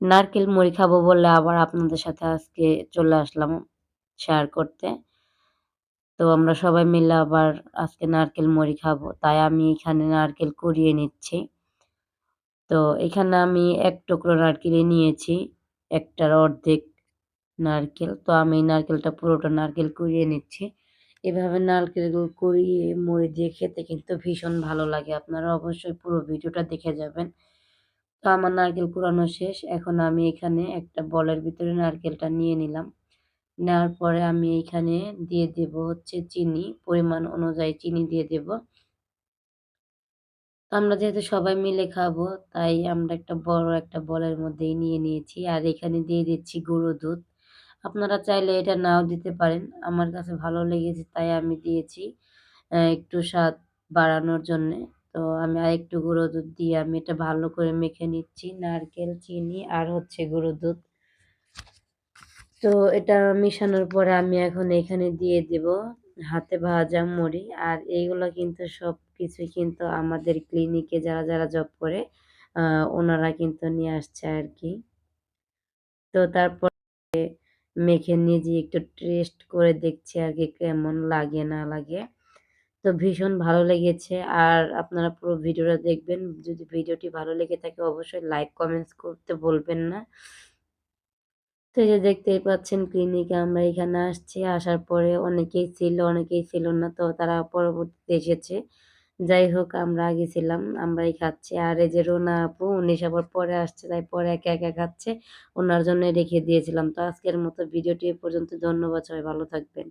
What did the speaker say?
নারকেল মুড়ি খাব বলে আবার আপনাদের সাথে আজকে চলে আসলাম শেয়ার করতে। তো আমরা সবাই মিলে আবার আজকে নারকেল মুড়ি খাব। তাই আমি এখানে নারকেল কুড়িয়ে নিচ্ছি। তো এখানে আমি এক টুকরো নারকেলই নিয়েছি, একটার অর্ধেক নারকেল। তো আমি নারকেলটা পুরোটা নারকেল কুড়িয়ে নিচ্ছি। এভাবে নারকেলগুলো কুড়িয়ে মুড়ি দিয়ে খেতে কিন্তু ভীষণ ভালো লাগে। আপনারা অবশ্যই পুরো ভিডিওটা দেখে যাবেন। তো আমার নারকেল কুড়ানো শেষ। এখন আমি এখানে একটা বলের ভিতরে নারকেলটা নিয়ে নিলাম। নেওয়ার পরে আমি এখানে দিয়ে দেব হচ্ছে চিনি। পরিমাণ অনুযায়ী চিনি দিয়ে দেব। আমরা যেহেতু সবাই মিলে খাব, তাই আমরা একটা বড় একটা বলের মধ্যেই নিয়ে নিয়েছি। আর এখানে দিয়ে দিচ্ছি গুঁড়ো দুধ। আপনারা চাইলে এটা নাও দিতে পারেন। আমার কাছে ভালো লেগেছে, তাই আমি দিয়েছি একটু স্বাদ বাড়ানোর জন্যে। তো আমি আরেকটু গুঁড়ো দুধ দিয়ে আমি এটা ভালো করে মেখে নিচ্ছি, নারকেল, চিনি আর হচ্ছে গুঁড়ো দুধ। তো এটা মেশানোর পরে আমি এখন এখানে দিয়ে দেব হাতে ভাজা মুড়ি আর এইগুলো কিন্তু সব কিছুই কিন্তু আমাদের ক্লিনিকে যারা যারা জব করে ওনারা কিন্তু নিয়ে আসছে আর কি তো তারপর মেখে নিজে একটু টেস্ট করে দেখছি আর কি কেমন লাগে, না লাগে। তো ভীষণ ভালো লেগেছে। আর আপনারা পুরো ভিডিওটা দেখবেন। যদি ভিডিওটি ভালো লেগে থাকে অবশ্যই লাইক কমেন্টস করতে বলবেন না। তো যে দেখতেই পাচ্ছেন ক্লিনিকে আমরা এখানে আসছি। আসার পরে অনেকেই ছিল অনেকেই ছিল না, তো তারা পরবর্তীতে এসেছে। যাই হোক, আমরা আগে ছিলাম, আমরাই খাচ্ছি। আর এই যে রোনা আপু, উনি সবার পরে আসছে, তাই পরে একা একা খাচ্ছে। ওনার জন্য রেখে দিয়েছিলাম। তো আজকের মতো ভিডিওটি পর্যন্ত। ধন্যবাদ, সবাই ভালো থাকবেন।